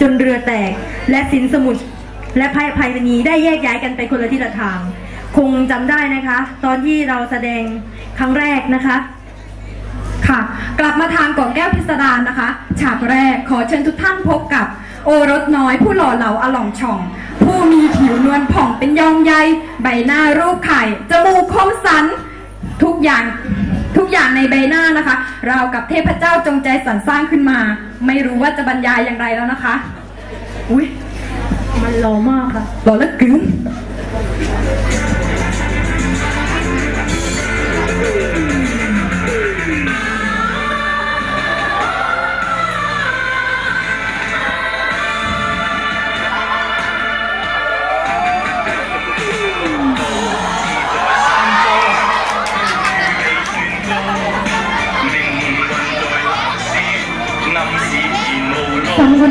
จนเรือแตกและสินสมุทรและภัยภัยมณีได้แยกย้ายกันไปคนละทิศละทาง คงจำได้นะคะ ตอนที่เราแสดงครั้งแรกนะคะค่ะ กลับมาทางกล่องแก้วพิสดารนะคะ ฉากแรกขอเชิญทุกท่านพบกับ โอรสน้อยผู้หล่อเหลาอล่องช่อง ผู้มีผิวนวลผ่องเป็นยองใย ใบหน้ารูปไข่จมูกคมสัน ทุกอย่าง ทุกอย่างในใบหน้านะคะราวกับเทพเจ้าจงใจสรรสร้างขึ้นมา ไม่รู้ว่าจะบรรยายอย่างไรแล้วนะคะ อุ้ยมันหล่อมากค่ะหล่อแล้วกินฟัง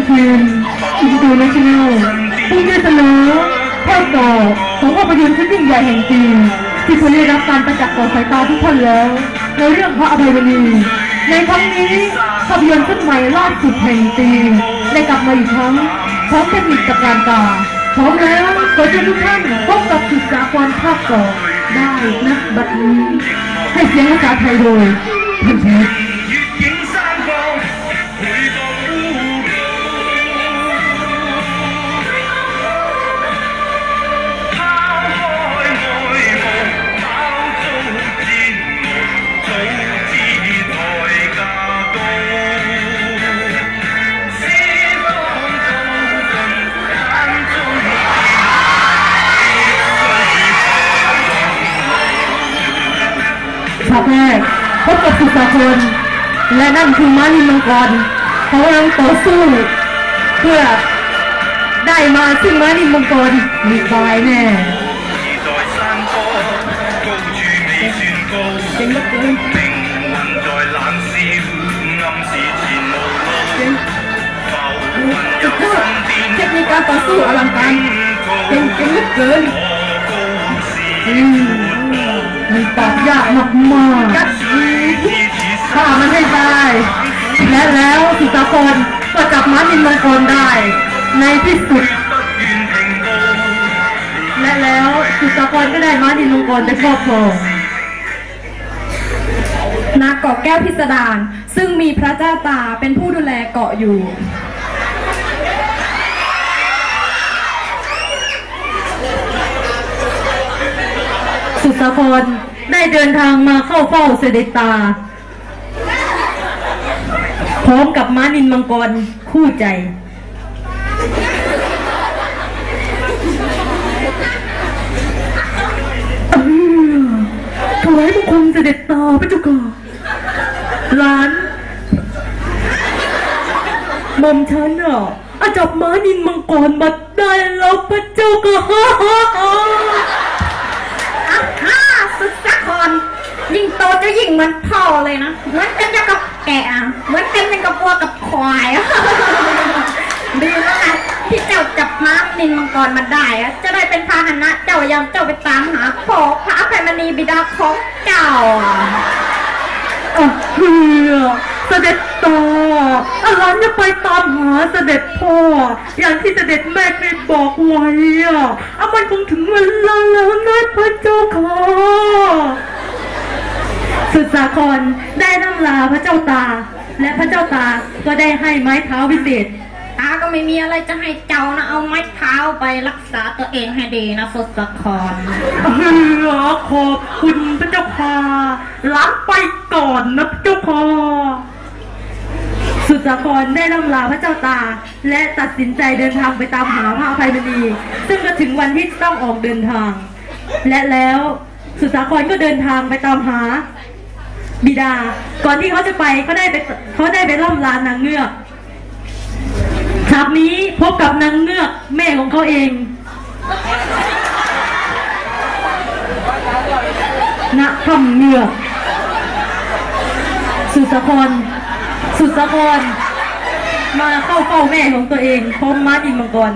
คอนเทนต์อินโตเนชั่นแนลผู้ได้เสนอภาคต่อของภาพยนตร์ที่ยิ่งใหญ่แห่งปีนที่คุณได้รับการประจักษ์ต่อสายตาทุกท่านแล้วในเรื่องพระอภัยมณีในครั้งนี้ภาพยนตร์ชุดใหม่ล่าสุดแห่งปีนได้กลับมาอีกครั้งพร้อมเทคนิคจากการตาพร้อมแล้วขอเชิญทุกท่านพบกับศึกษากรภาคต่อได้นะบัดนี้ให้เสียงภาษาไทยโดยพันเชร พบกับสุสาครและนั่นคือม้านินมังกรเขากำลังต่อสู้ เพื่อได้มาซึ่งม้านินมังกรมีตายแน่ 自在山坡，高处未算高。 เจ๋งเหลือเกิน 命运在冷笑，暗示前无路。浮云 สุ 由 ดยอด 身 เท 边 คนิคการต่อสู้อลังการเก่งเก่งเหลือเกิน 我高是 อืมมันตอบยาก คนได้ในที่สุด และแล้วสุสากรก็ได้มาดินลุงกรในครอบครองนาเกาะแก้วพิสดารซึ่งมีพระเจ้าตาเป็นผู้ดูแลเกาะอยู่ สุสากรได้เดินทางมาเข้าเฝ้าเสด็จตา พร้อมกับม้านินมังกร คู่ใจเออถวายบังคมเสด็จตาพระเจ้าค่ะหลานหม่อมฉันอะอาจับม้านินมังกรมาได้แล้วพระเจ้าค่ะอะฮ่าสุดสักคนยิ่งโตจะยิ่งเหมือนพ่อเลยนะ เหมือนเป็นอย่างกับแกะเหมือนเป็นอย่างกับวัวกับควายอะดีแล้วนะ ที่เจ้าจับม้านินมังกรมาได้อะจะได้เป็นพาหนะเจ้ายามเจ้าไปตามหาพ่อพระอภัยมณีบิดาของเจ้าอะอะเฮือเสด็จต่อาหลานจะไปตามหาเสด็จพ่อ อย่างที่เสด็จแม่เคยบอกไว้อะอะมันคงถึงเวลาแล้วนะพระเจ้าค่ะสุดสาครได้น้ำลาพระเจ้าตา และพระเจ้าตาก็ได้ให้ไม้เท้าวิเศษ ตาก็ไม่มีอะไรจะให้เจ้านะเอาไม้เท้าไปรักษาตัวเองให้ดีนะสุดสักครเฮือขอบคุณพระเจ้าค่ะรับไปก่อนนะพระเจ้าค่ะสุดสาครได้ล่ำลาพระเจ้าตา และตัดสินใจเดินทางไปตามหาพระอภัยมณีซึ่งก็ถึงวันที่ต้องออกเดินทาง และแล้วสุดสาครก็เดินทางไปตามหาบิดา ก่อนที่เขาจะไปก็ได้ไปเขาได้ไปล่ำลานางเงือก ฉากนี้พบกับนางเงือกแม่ของเขาเองณคำเงือก สุสาครสุสาครมาเข้าเฝ้าแม่ของตัวเองพร้อมม้าดินมังกร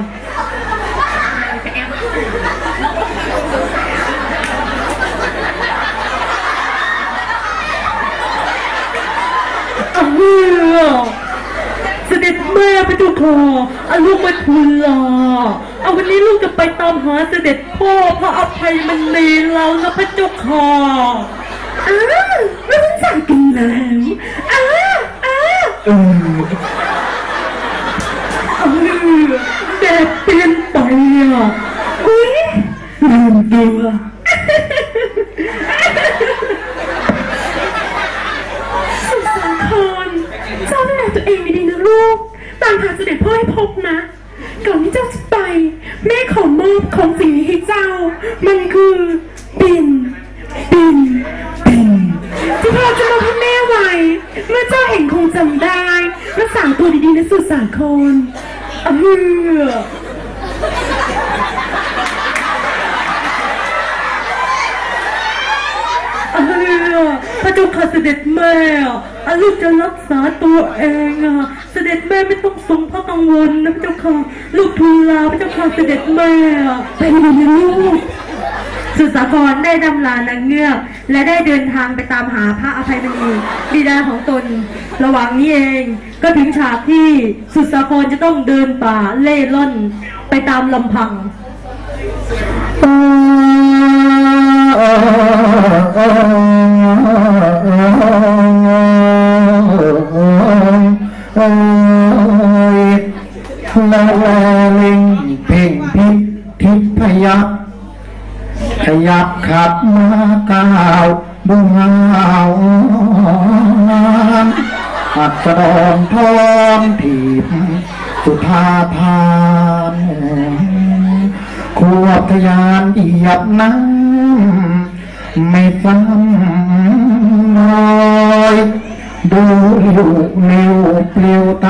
เสด็จแม่ แม่พระเจ้าค่ะเอา ลูกมาทูลลาเอาวันนี้ลูกจะไปตามหาเสด็จพ่อพระอภัยมันเนเรานะพระเจ้าค่ะอ้าวไม่รู้จักกันแล้วอ้าวอ้าวเออเออแดดเปลี่ยนไปอะอุ้ยลืมตัวสุสาครเจ้าดูแลตัวเองไม่ดีนะลูกามหาเสด็จพ่อให้พบนะ ก่อนที่เจ้าจะไป แม่ขอมอบของสิ่งนี้ให้เจ้า มันคือปิ่นปิ่นปิ่นที่พ่อจะมอบให้แม่ไว้เมื่อเจ้าเห็นคงจำได้รักษาตัวดีๆนะสุสาครเออเออพระ เจ้าค่ะเสด็จแม่อะลูกจะรักษาตัวเองอะ เสด็จแม่ไม่ต้องทรงพระกังวลนะพระเจ้าค่ะ ลูกทูลลาพระเจ้าค่ะเสด็จแม่อะไปดีนลูกสุสาครได้ดำลานางเงือกและได้เดินทางไปตามหาพระอภัยมณีบิดาของตน ระหว่างนี้เองก็ถึงฉากที่สุสาครจะต้องเดินป่าเล่ร่อนไปตามลำพังน ยักขยับขับมาก้าวบุงเอาอัดรองทองถีบสุธาพานขวบทยานเหยียบน้ำไม่ซ้ำน้อยดูอยู่เร็วเปลี่ยวตา